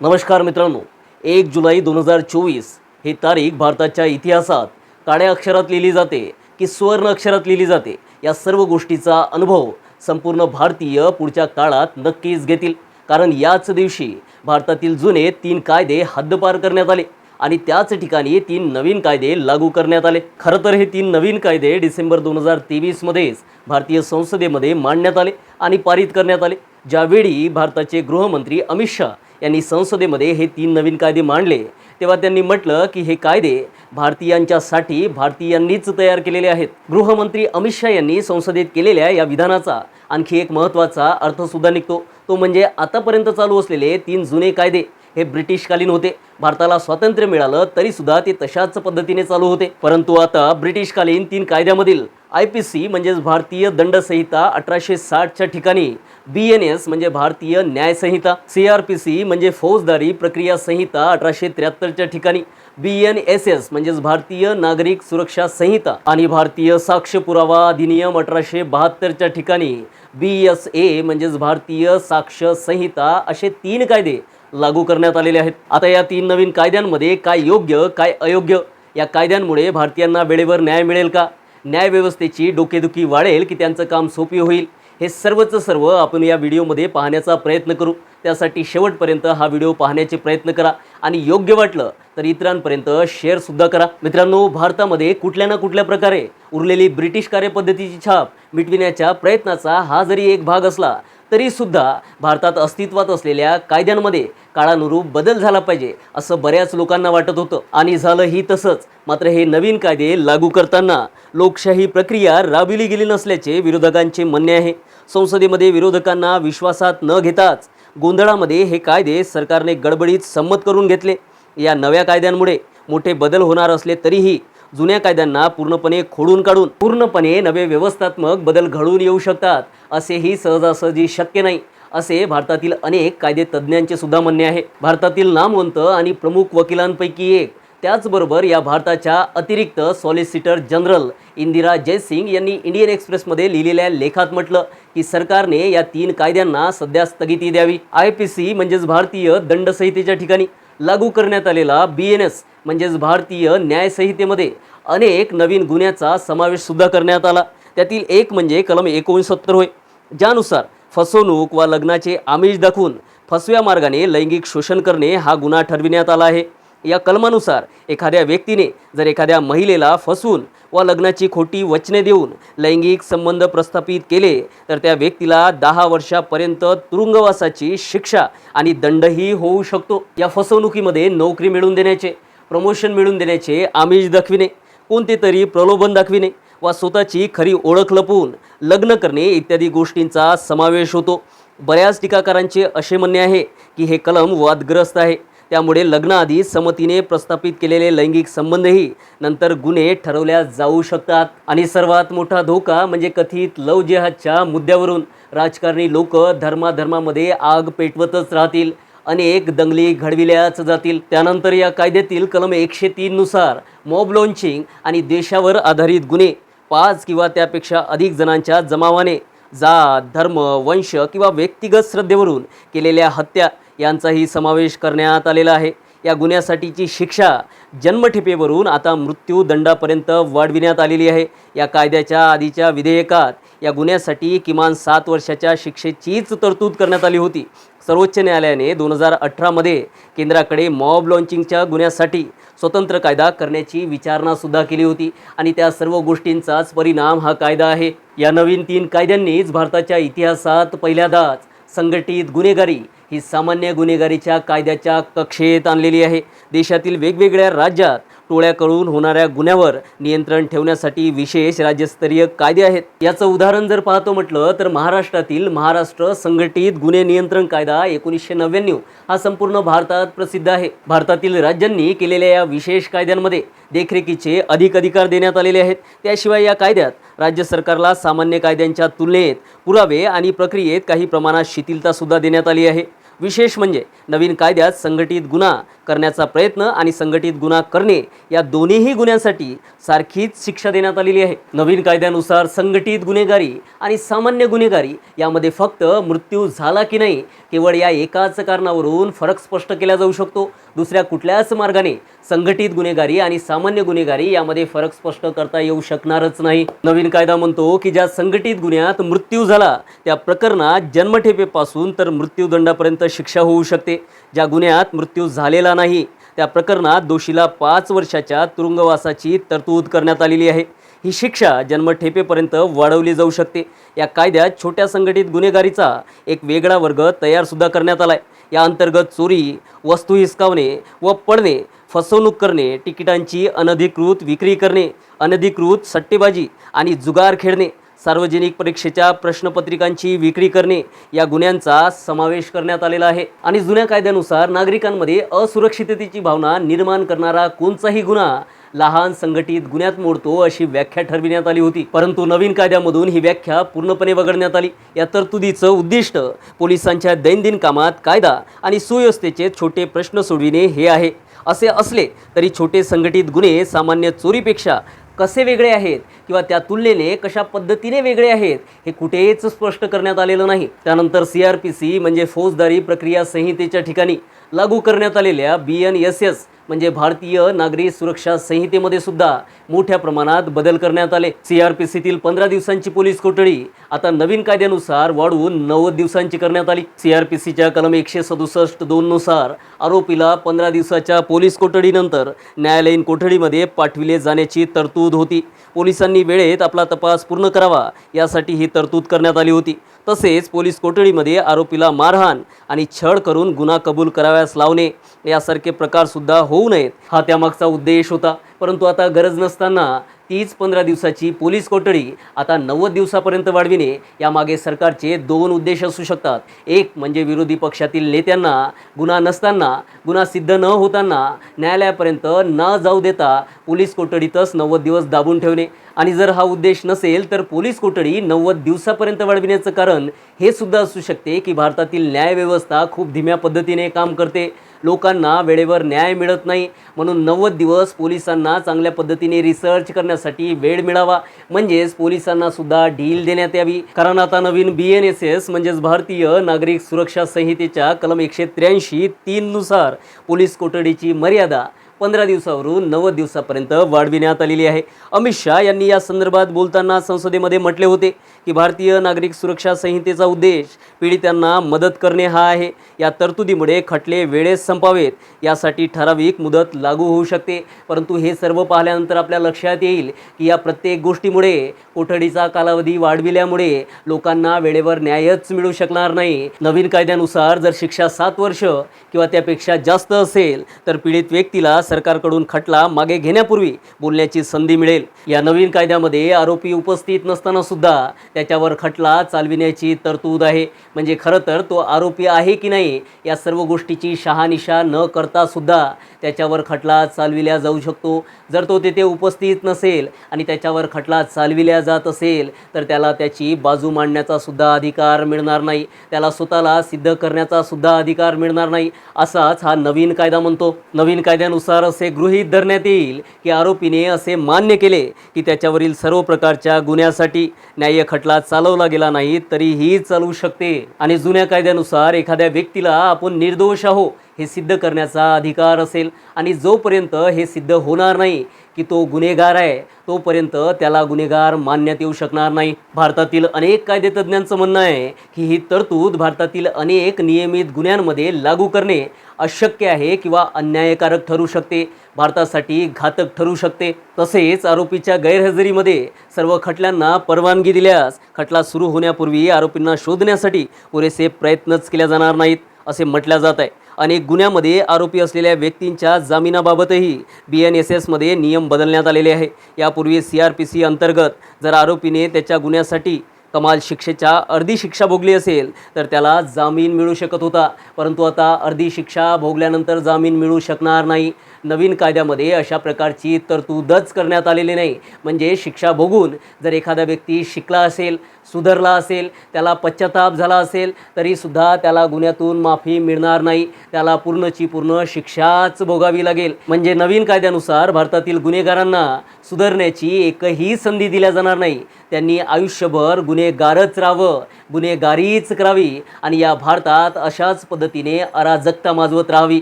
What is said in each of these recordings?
नमस्कार मित्रांनो एक जुलै दोन हजार चोवीस ही तारीख भारताच्या इतिहासात काळ्या अक्षरात लिहिली जाते की सुवर्ण अक्षरात लिहिली जाते. या सर्व गोष्टीचा अनुभव संपूर्ण भारतीय पुढच्या काळात नक्कीच घेतील. कारण याच दिवशी भारतातील जुने तीन कायदे हद्दपार करण्यात आले आणि त्याच ठिकाणी तीन नवीन कायदे लागू करण्यात आले. खरं तर हे तीन नवीन कायदे डिसेंबर दोन हजार तेवीसमध्येच भारतीय संसदेमध्ये मांडण्यात आले आणि पारित करण्यात आले. ज्यावेळी भारताचे गृहमंत्री अमित शहा यांनी संसदेमध्ये हे तीन नवीन कायदे मांडले. तेव्हा त्यांनी म्हटलं की हे कायदे भारतीयांच्यासाठी भारतीयांनीच तयार केलेले आहेत. गृहमंत्री अमित शहा यांनी संसदेत केलेल्या या विधानाचा आणखी एक महत्त्वाचा अर्थसुद्धा निघतो. तो म्हणजे आतापर्यंत चालू असलेले तीन जुने कायदे. हे ब्रिटिशकालीन होते. भारताला स्वातंत्र्य मिळालं तरीसुद्धा ते तशाच पद्धतीने चालू होते. परंतु आता ब्रिटिशकालीन तीन कायद्यामधील आय पी सी म्हणजेच भारतीय दंड संहिता अठराशे साठच्या ठिकाणी बी एन एस म्हणजे भारतीय न्यायसंहिता सी आर पी सी म्हणजे फौजदारी प्रक्रिया संहिता अठराशे त्र्याहत्तरच्या ठिकाणी बी एन एस एस म्हणजेच भारतीय नागरिक सुरक्षा संहिता आणि भारतीय साक्ष पुरावा अधिनियम अठराशे बहात्तरच्या ठिकाणी बी एस ए म्हणजेच भारतीय साक्ष संहिता असे तीन कायदे लागू करण्यात आलेले आहेत. आता या तीन नवीन कायद्यांमध्ये काय योग्य काय अयोग्य? या कायद्यांमुळे भारतीयांना वेळेवर न्याय मिळेल का? न्यायव्यवस्थेची डोकेदुखी वाढेल की त्यांचं काम सोपी होईल? हे सर्वच सर्व आपण या व्हिडिओमध्ये पाहण्याचा प्रयत्न करू. त्यासाठी शेवटपर्यंत हा व्हिडिओ पाहण्याचे प्रयत्न करा आणि योग्य वाटलं तर इतरांपर्यंत शेअरसुद्धा करा. मित्रांनो भारतामध्ये कुठल्या ना कुठल्या प्रकारे उरलेली ब्रिटिश कार्यपद्धतीची छाप मिटविण्याच्या प्रयत्नाचा हा जरी एक भाग असला तरीसुद्धा भारतात अस्तित्वात असलेल्या कायद्यांमध्ये काळानुरूप बदल झाला पाहिजे असं बऱ्याच लोकांना वाटत होतं. आणि झालंही तसंच. मात्र हे नवीन कायदे लागू करताना लोकशाही प्रक्रिया राबविली गेली नसल्याचे विरोधकांचे म्हणणे आहे. संसदेमध्ये विरोधकांना विश्वासात न घेताच गोंधळामध्ये हे कायदे सरकारने गडबडीत संमत करून घेतले. या नव्या कायद्यांमुळे मोठे बदल होणार असले तरीही जुन्या कायद्यांना पूर्णपणे खोडून काढून पूर्णपणे नवे व्यवस्थात्मक बदल घडून येऊ शकतात असेही सहजासहजी शक्य नाही असे भारतातील अनेक कायदे तज्ज्ञांचे सुद्धा म्हणणे आहे. भारतातील नामवंत आणि प्रमुख वकिलांपैकी एक. त्याचबरोबर या भारताच्या अतिरिक्त सॉलिसिटर जनरल इंदिरा जयसिंग यांनी इंडियन एक्सप्रेसमध्ये लिहिलेल्या लेखात म्हटलं की सरकारने या तीन कायद्यांना सध्या स्थगिती द्यावी. आय पी सी म्हणजेच भारतीय दंड संहितेच्या ठिकाणी लागू करण्यात आलेला बी एन एस म्हणजेच भारतीय न्यायसंहितेमध्ये अनेक नवीन गुन्ह्याचा समावेश सुद्धा करण्यात आला. त्यातील एक म्हणजे कलम एकोणसत्तर होय. ज्यानुसार फसवणूक वा लग्नाचे आमिष दाखवून फसव्या मार्गाने लैंगिक शोषण करणे हा गुन्हा ठरविण्यात आला आहे. या कलमानुसार एखाद्या व्यक्तीने जर एखाद्या महिलेला फसवून व लग्नाची खोटी वचने देऊन लैंगिक संबंध प्रस्थापित केले तर त्या व्यक्तीला दहा वर्षापर्यंत तुरुंगवासाची शिक्षा आणि दंडही होऊ शकतो. या फसवणुकीमध्ये नोकरी मिळवून देण्याचे प्रमोशन मिळवून देण्याचे आमिष दाखविणे कोणते तरी प्रलोभन दाखविणे वा स्वतःची खरी ओळख लपवून लग्न करणे इत्यादी गोष्टींचा समावेश होतो. बऱ्याच टीकाकारांचे असे म्हणणे आहे की हे कलम वादग्रस्त आहे. त्यामुळे लग्नाआधी समतीने प्रस्थापित केलेले लैंगिक संबंधही नंतर गुन्हे ठरवल्या जाऊ शकतात. आणि सर्वात मोठा धोका म्हणजे कथित लव जेहादच्या मुद्द्यावरून राजकारणी लोक धर्माधर्मामध्ये आग पेटवतच राहतील. अनेक दंगली घडविल्याच जातील. त्यानंतर या कायद्यातील कलम एकशे तीननुसार मॉब लॉन्चिंग आणि देशावर आधारित गुन्हे पाच किंवा त्यापेक्षा अधिक जणांच्या जमावाने जात धर्म वंश किंवा व्यक्तिगत श्रद्धेवरून केलेल्या हत्या यांचाही समावेश करण्यात आलेला आहे. या गुन्ह्यासाठीची शिक्षा जन्मठेपेवरून आता मृत्यूदंडापर्यंत वाढविण्यात आलेली आहे. या कायद्याच्या आधीच्या विधेयकात या गुन्ह्यासाठी किमान सात वर्षाच्या शिक्षेचीच तरतूद करण्यात आली होती. सर्वोच्च न्यायालयाने दोन हजार अठरामध्ये केंद्राकडे मॉब लॉन्चिंगच्या गुन्ह्यासाठी स्वतंत्र कायदा करण्याची विचारणासुद्धा केली होती आणि त्या सर्व गोष्टींचाच परिणाम हा कायदा आहे. या नवीन तीन कायद्यांनीच भारताच्या इतिहासात पहिल्यांदाच संघटित गुन्हेगारी ही सामान्य गुन्हेगारीच्या कायद्याच्या कक्षेत आणलेली आहे. देशातील वेगवेगळ्या राज्यात टोळ्याकडून होणाऱ्या गुन्ह्यावर नियंत्रण ठेवण्यासाठी विशेष राज्यस्तरीय कायदे आहेत. याचं उदाहरण जर पाहतो म्हटलं तर महाराष्ट्रातील महाराष्ट्र संघटित गुन्हे नियंत्रण कायदा एकोणीसशे नव्याण्णव हा संपूर्ण भारतात प्रसिद्ध आहे. भारतातील राज्यांनी केलेल्या या विशेष कायद्यांमध्ये देखरेखीचे अधिक अधिकार देण्यात आलेले आहेत. त्याशिवाय या कायद्यात राज्य सरकारला सामान्य कायद्यांच्या तुलनेत पुरावे आणि प्रक्रियेत काही प्रमाणात शिथिलता सुद्धा देण्यात आली आहे. विशेष म्हणजे नवीन कायद्यात संघटित गुन्हा करण्याचा प्रयत्न आणि संघटित गुन्हा करणे या दोन्हीही गुन्ह्यांसाठी सारखीच शिक्षा देण्यात आलेली आहे. नवीन कायद्यानुसार संघटित गुन्हेगारी आणि सामान्य गुन्हेगारी यामध्ये फक्त मृत्यू झाला की नाही केवळ या एकाच कारणावरून फरक स्पष्ट केला जाऊ शकतो. दुसऱ्या कुठल्याच मार्गाने संघटित गुन्हेगारी आणि सामान्य गुन्हेगारी यामध्ये फरक स्पष्ट करता येऊ शकणारच नाही. नवीन कायदा म्हणतो की ज्या संघटित गुन्ह्यात मृत्यू झाला त्या प्रकरणात जन्मठेपेपासून तर मृत्यूदंडापर्यंत शिक्षा होऊ शकते. ज्या गुन्ह्यात मृत्यू झालेला नाही. त्या प्रकरणात दोषीला पाच वर्षाच्या तुरुंगवासाची तरतूद करण्यात आलेली आहे. ही शिक्षा जन्मठेपेपर्यंत वाढवली जाऊ शकते. या कायद्यात छोट्या संघटित गुन्हेगारीचा एक वेगळा वर्ग तयारसुद्धा करण्यात आला आहे या अंतर्गत चोरी वस्तू हिसकावणे व पडणे फसवणूक करणे तिकिटांची अनधिकृत विक्री करणे अनधिकृत सट्टेबाजी आणि जुगार खेळणे सार्वजनिक परीक्षेच्या प्रश्नपत्रिकांची विक्री करणे या गुन्ह्यांचा समावेश करण्यात आलेला आहे. आणि जुन्या कायद्यानुसार नागरिकांमध्ये असुरक्षिततेची भावना निर्माण करणारा कोणताही गुन्हा लहान संघटित गुन्ह्यात मोडतो अशी व्याख्या ठरविण्यात आली होती. परंतु नवीन कायद्यामधून ही व्याख्या पूर्णपणे वगळण्यात आली. या तरतुदीचं उद्दिष्ट पोलिसांच्या दैनंदिन कामात कायदा आणि सुव्यवस्थेचे छोटे प्रश्न सोडविणे हे आहे. असे असले तरी छोटे संघटित गुन्हे सामान्य चोरीपेक्षा कसे वेगळे आहेत किंवा त्या तुलनेने कशा पद्धतीने वेगळे आहेत हे कुठेच स्पष्ट करण्यात आलेलं नाही. त्यानंतर सी आर पी सी म्हणजे फौजदारी प्रक्रिया संहितेच्या ठिकाणी लागू करण्यात आलेल्या बी एन एस एस म्हणजे भारतीय नागरी सुरक्षा संहितेमध्ये सुद्धा मोठ्या प्रमाणात बदल करण्यात आले. सी आर पी सीतील पंधरा दिवसांची पोलीस कोठडी आता नवीन कायद्यानुसार वाढवून नव्वद दिवसांची करण्यात आली. सी आर पी सीच्या कलम एकशे सदुसष्ट दोननुसार आरोपीला पंधरा दिवसाच्या पोलीस कोठडीनंतर न्यायालयीन कोठडीमध्ये पाठविले जाण्याची तरतूद होती. पोलिसांनी वेळेत आपला तपास पूर्ण करावा यासाठी ही तरतूद करण्यात आली होती. तसेच पोलीस कोठडीमध्ये आरोपीला मारहाण आणि छळ करून गुन्हा कबूल कराव्यास लावणे यासारखे प्रकारसुद्धा होऊ नयेत. हा त्यामागचा उद्देश होता. परंतु आता गरज नसताना तीच पंधरा दिवसाची पोलीस कोठडी आता नव्वद दिवसापर्यंत वाढविणे यामागे सरकारचे दोन उद्देश असू शकतात. एक म्हणजे विरोधी पक्षातील नेत्यांना गुन्हा नसताना गुन्हा सिद्ध न होताना न्यायालयापर्यंत न जाऊ देता पोलीस कोठडीतच नव्वद दिवस दाबून ठेवणे. आणि जर हा उद्देश नसेल तर पोलीस कोठडी नव्वद दिवसापर्यंत वाढविण्याचं कारण हे सुद्धा असू शकते की भारतातील न्यायव्यवस्था खूप धीम्या पद्धतीने काम करते. लोकांना वेळेवर न्याय मिळत नाही. म्हणून नव्वद दिवस पोलिसांना चांगल्या पद्धतीने रिसर्च करण्यासाठी वेळ मिळावा. म्हणजेच पोलिसांना सुद्धा डील देण्यात यावी. कारण आता नवीन बी एन एस एस म्हणजेच भारतीय नागरिक सुरक्षा संहितेच्या कलम एकशे त्र्याऐंशी तीननुसार पोलीस कोठडीची मर्यादा पंधरा दिवसावरून नव्वद दिवसापर्यंत वाढविण्यात आलेली आहे. अमित शहा यांनी या संदर्भात बोलताना संसदेमध्ये म्हटले होते की भारतीय नागरिक सुरक्षा संहितेचा उद्देश पीडितांना मदत करणे हा आहे. या तरतुदीमुळे खटले वेळेस संपावेत. यासाठी ठराविक मुदत लागू होऊ शकते. परंतु हे सर्व पाहिल्यानंतर आपल्या लक्षात येईल की या प्रत्येक गोष्टीमुळे कोठडीचा कालावधी वाढविल्यामुळे लोकांना वेळेवर न्यायच मिळू शकणार नाही. नवीन कायद्यानुसार जर शिक्षा सात वर्ष किंवा त्यापेक्षा जास्त असेल तर पीडित व्यक्तीला सरकारकडून खटला मागे घेण्यापूर्वी बोलण्याची संधी मिळेल. या नवीन कायद्यामध्ये आरोपी उपस्थित नसताना सुद्धा त्याच्यावर खटला चालविण्याची तरतूद आहे. म्हणजे खरं तर तो आरोपी आहे की नाही या सर्व गोष्टीची शहानिशा न करता सुद्धा त्याच्यावर खटला चालविल्या जाऊ शकतो. जर तो तेथे उपस्थित नसेल आणि त्याच्यावर खटला चालविल्या जात असेल तर त्याला त्याची बाजू मांडण्याचा सुद्धा अधिकार मिळणार नाही. त्याला स्वतःला सिद्ध करण्याचा सुद्धा अधिकार मिळणार नाही. असाच हा नवीन कायदा म्हणतो. नवीन कायद्यानुसार असे गृहीत धरण्यात येईल की आरोपीने असे मान्य केले की त्याच्यावरील सर्व प्रकारच्या गुन्ह्यासाठी न्याय्य खटला चालवला गेला नाही तरीही चालू शकते. आणि जुन्या कायद्यानुसार एखाद्या व्यक्तीला आपण निर्दोष आहो हे सिद्ध करण्याचा अधिकार असेल आणि जोपर्यंत हे सिद्ध होणार नाही की तो गुन्हेगार आहे तोपर्यंत त्याला गुन्हेगार मानण्यात येऊ शकणार नाही. भारतातील अनेक कायदेतज्ञांचं म्हणणं आहे की ही तरतूद भारतातील अनेक नियमित गुन्ह्यांमध्ये लागू करणे अशक्य आहे किंवा अन्यायकारक ठरू शकते. भारतासाठी घातक ठरू शकते. तसेच आरोपीच्या गैरहजेरीमध्ये सर्व खटल्यांना परवानगी दिल्यास खटला सुरू होण्यापूर्वी आरोपींना शोधण्यासाठी पुरेसे प्रयत्नच केल्या जाणार नाहीत. असे म्हटलं जात आहे. अनेक गुन्ह्यामध्ये आरोपी असलेल्या व्यक्तींच्या जामिनाबाबतही बी एन एस एसमध्ये नियम बदलण्यात आलेले आहे. यापूर्वी सी आर पी सी अंतर्गत जर आरोपीने त्याच्या गुन्ह्यासाठी कमाल शिक्षेच्या अर्धी शिक्षा भोगली असेल तर त्याला जामीन मिळू शकत होता. परंतु आता अर्धी शिक्षा भोगल्यानंतर जामीन मिळू शकणार नाही. नवीन कायद्यामध्ये अशा प्रकारची तरतूदच करण्यात आलेली नाही. म्हणजे शिक्षा भोगून जर एखादा व्यक्ती शिकला असेल सुधारला असेल त्याला पश्चाताप झाला असेल तरीसुद्धा त्याला गुन्ह्यातून माफी मिळणार नाही. त्याला पूर्णची पूर्ण शिक्षाच भोगावी लागेल. म्हणजे नवीन कायद्यानुसार भारतातील गुन्हेगारांना सुधारण्याची एकही संधी दिल्या जाणार नाही. त्यांनी आयुष्यभर गुन्हेगारच राहावं गुन्हेगारीच करावी आणि या भारतात अशाच पद्धतीने अराजकता माजवत राहावी.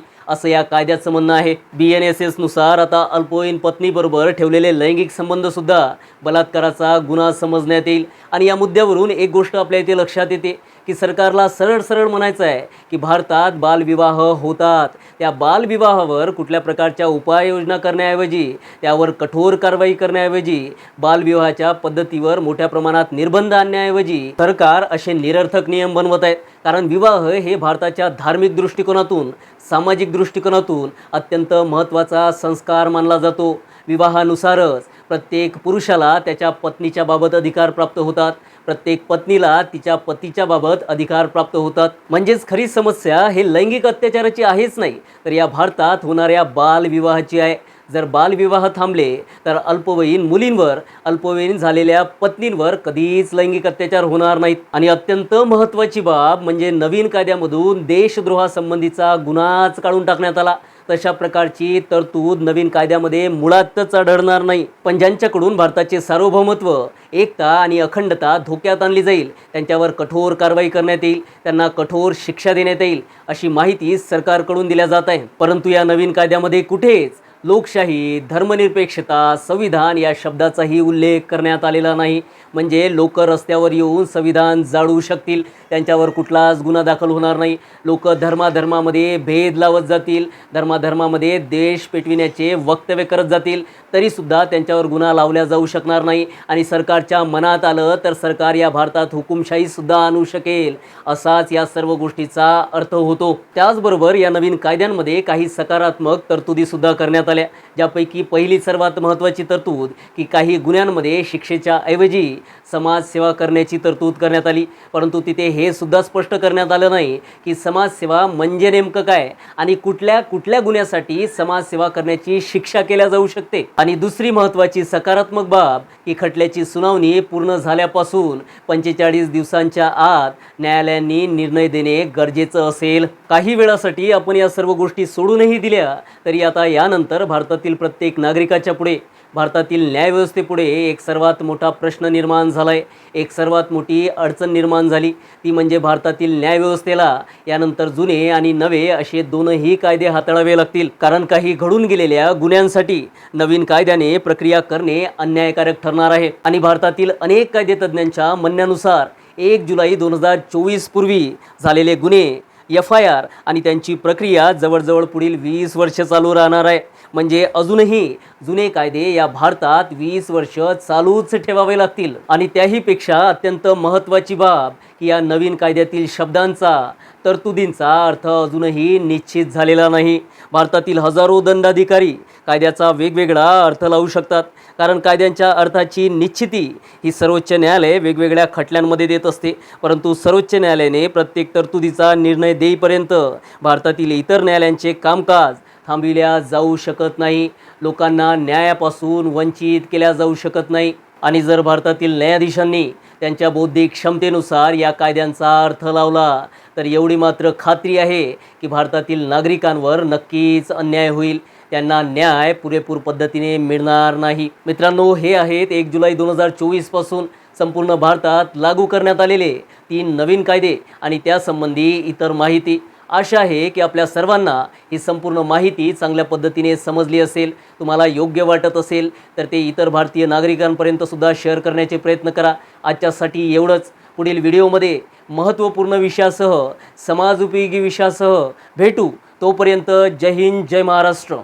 असं या कायद्याचं म्हणणं आहे. बी एन एस एसनुसार आता अल्पवयीन पत्नीबरोबर ठेवलेले लैंगिक संबंधसुद्धा बलात्काराचा गुन्हा समजण्यात येईल. आणि या मुद्द्यावरून एक गोष्ट आपल्या इथे लक्षात येते. की सरकारला सरळ सरळ म्हणायचं आहे की भारतात बालविवाह होतात. त्या बालविवाहावर कुठल्या प्रकारच्या उपाययोजना करण्याऐवजी त्यावर कठोर कारवाई करण्याऐवजी बालविवाहाच्या पद्धतीवर मोठ्या प्रमाणात निर्बंध आणण्याऐवजी सरकार असे निरर्थक नियम बनवत आहेत. कारण विवाह हे भारताच्या धार्मिक दृष्टिकोनातून सामाजिक दृष्टिकोनातून अत्यंत महत्त्वाचा संस्कार मानला जातो. विवाहानुसारच प्रत्येक पुरुषाला त्याच्या पत्नीच्या बाबत अधिकार प्राप्त होतात. प्रत्येक पत्नीला तिच्या पतीच्या बाबत अधिकार प्राप्त होतात. म्हणजेच खरी समस्या हे लैंगिक अत्याचाराची आहेच नाही तर या भारतात होणाऱ्या बालविवाहाची आहे. जर बालविवाह थांबले तर अल्पवयीन मुलींवर अल्पवयीन झालेल्या पत्नींवर कधीच लैंगिक अत्याचार होणार नाहीत. आणि अत्यंत महत्त्वाची बाब म्हणजे नवीन कायद्यामधून देशद्रोहासंबंधीचा गुन्हाच काढून टाकण्यात आला. तशा प्रकारची तरतूद नवीन कायद्यामध्ये मुळातच आढळणार नाही. पण ज्यांच्याकडून भारताचे सार्वभौमत्व एकता आणि अखंडता धोक्यात आणली जाईल त्यांच्यावर कठोर कारवाई करण्यात येईल त्यांना कठोर शिक्षा देण्यात येईल अशी माहिती सरकारकडून दिल्या जात आहे. परंतु या नवीन कायद्यामध्ये कुठेच लोकशाही धर्मनिरपेक्षता संविधान या शब्दाचाही उल्लेख करण्यात आलेला नाही. म्हणजे लोक रस्त्यावर येऊन संविधान जाळू शकतील त्यांच्यावर कुठलाच गुन्हा दाखल होणार नाही. लोक धर्माधर्मामध्ये भेद लावत जातील धर्माधर्मामध्ये देश पेटविण्याचे वक्तव्य करत जातील. तरीसुद्धा त्यांच्यावर गुन्हा लावल्या जाऊ शकणार नाही. आणि सरकारच्या मनात आलं तर सरकार या भारतात हुकुमशाहीसुद्धा आणू शकेल असाच या सर्व गोष्टीचा अर्थ होतो. त्याचबरोबर या नवीन कायद्यांमध्ये काही सकारात्मक तरतुदीसुद्धा करण्यात आल्या ज्यापैकी पहिली सर्वात महत्त्वाची तरतूद की काही गुन्ह्यांमध्ये शिक्षेच्या ऐवजी समाजसेवा करण्याची तरतूद करण्यात आली. परंतु तिथे हे सुद्धा स्पष्ट करण्यात आलं नाही की समाजसेवा म्हणजे नेमकं काय आणि कुठल्या कुठल्या गुन्ह्यासाठी समाजसेवा करण्याची शिक्षा केल्या जाऊ शकते. आणि दुसरी महत्त्वाची सकारात्मक बाब की खटल्याची सुनावणी पूर्ण झाल्यापासून पंचेचाळीस दिवसांच्या आत न्यायालयांनी निर्णय देणे गरजेचं असेल. काही वेळासाठी आपण या सर्व गोष्टी सोडूनही दिल्या तरी आता यानंतर भारतातील प्रत्येक नागरिकाच्या पुढे भारतातील न्यायव्यवस्थेपुढे एक सर्वात मोठा प्रश्न निर्माण झाला आहे एक सर्वात मोठी अडचण निर्माण झाली. ती म्हणजे भारतातील न्यायव्यवस्थेला यानंतर जुने आणि नवे असे दोनही कायदे हाताळावे लागतील. कारण काही घडून गेलेल्या गुन्ह्यांसाठी नवीन कायद्याने प्रक्रिया करणे अन्यायकारक ठरणार आहे. आणि भारतातील अनेक कायदेतज्ञांच्या म्हणण्यानुसार एक जुलै दोन हजार चोवीस पूर्वी झालेले गुन्हे एफ आय आर आणि त्यांची प्रक्रिया जवळजवळ पुढील वीस वर्ष चालू राहणार आहे. म्हणजे अजूनही जुने कायदे या भारतात वीस वर्ष चालूच ठेवावे लागतील. आणि त्याहीपेक्षा अत्यंत महत्त्वाची बाब की या नवीन कायद्यातील शब्दांचा तरतुदींचा अर्थ अजूनही निश्चित झालेला नाही. भारतातील हजारो दंडाधिकारी कायद्याचा वेगवेगळा अर्थ लावू शकतात. कारण कायद्यांच्या अर्थाची निश्चिती ही सर्वोच्च न्यायालय वेगवेगळ्या खटल्यांमध्ये देत असते. परंतु सर्वोच्च न्यायालयाने प्रत्येक तरतुदीचा निर्णय देईपर्यंत भारतातील इतर न्यायालयांचे कामकाज थांबविल्या जाऊ शकत नाही. लोकांना न्यायापासून वंचित केल्या जाऊ शकत नाही. आणि जर भारतातील न्यायाधीशांनी त्यांच्या बौद्धिक क्षमतेनुसार या कायद्यांचा अर्थ लावला तर एवढी मात्र खात्री आहे की भारतातील नागरिकांवर नक्कीच अन्याय होईल. त्यांना न्याय पुरेपूर पद्धतीने मिळणार नाही. मित्रांनो हे आहेत एक जुलै दोन हजार चोवीसपासून संपूर्ण भारतात लागू करण्यात आलेले तीन नवीन कायदे आणि त्यासंबंधी इतर माहिती. आशा आहे की आपल्या सर्वांना ही संपूर्ण माहिती चांगल्या पद्धतीने समजली असेल तुम्हाला योग्य वाटत असेल तर ते इतर भारतीय नागरिकांपर्यंत सुद्धा शेअर करण्याचे प्रयत्न करा. आजच्यासाठी एवढंच. पुढील व्हिडिओमध्ये महत्त्वपूर्ण विषयासह समाज उपयोगी विषयासह भेटू. तोपर्यंत जय हिंद जय महाराष्ट्र.